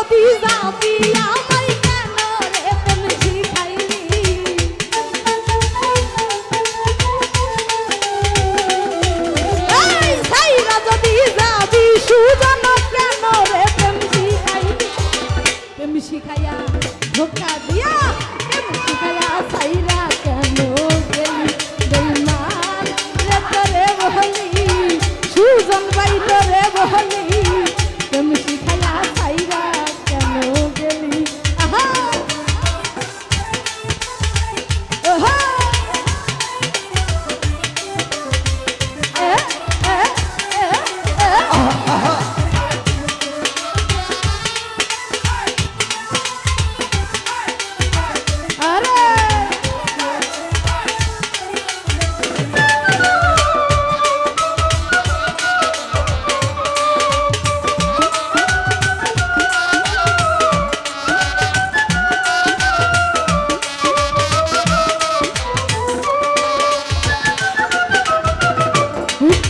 যদি যাবি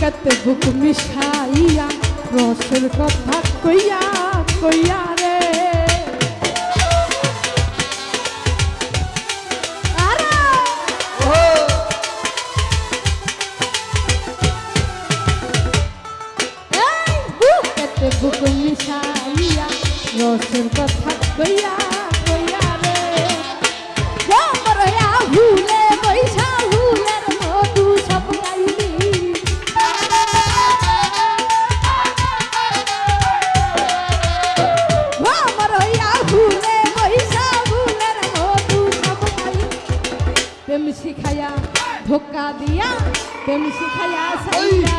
সাথে বুক মিশাইয়া রসের কথা কইয়া কইয়া ধোকা দিয়া প্রেম শিখাইয়া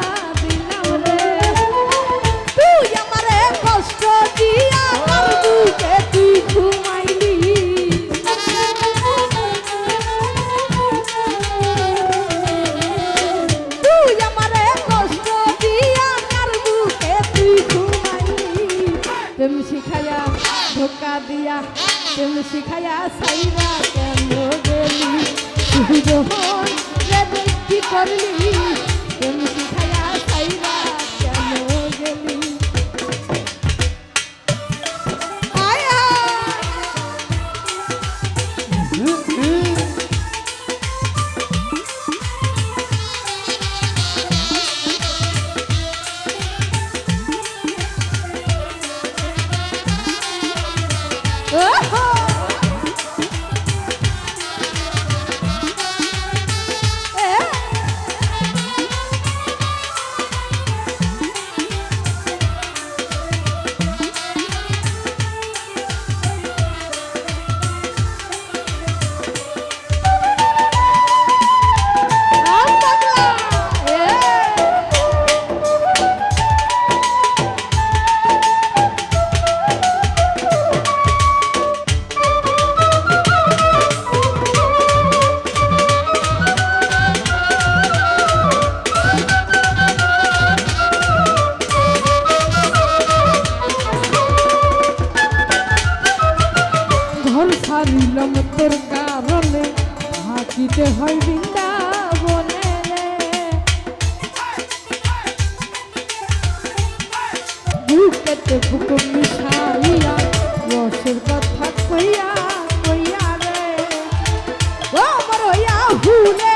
ধোকা দিয়া তেমনি শিখাইয়া সাইরা কেন গেলি? তুই যখন কি করলি? তেমনি শিখাই হারিলাম তোর কারণে। হাঁকিতে হয় বৃন্দাবনে বুকেতে বুক মিশাইয়া, রসের কথা কইয়া কইয়া রে। ও মরইয়া হুরে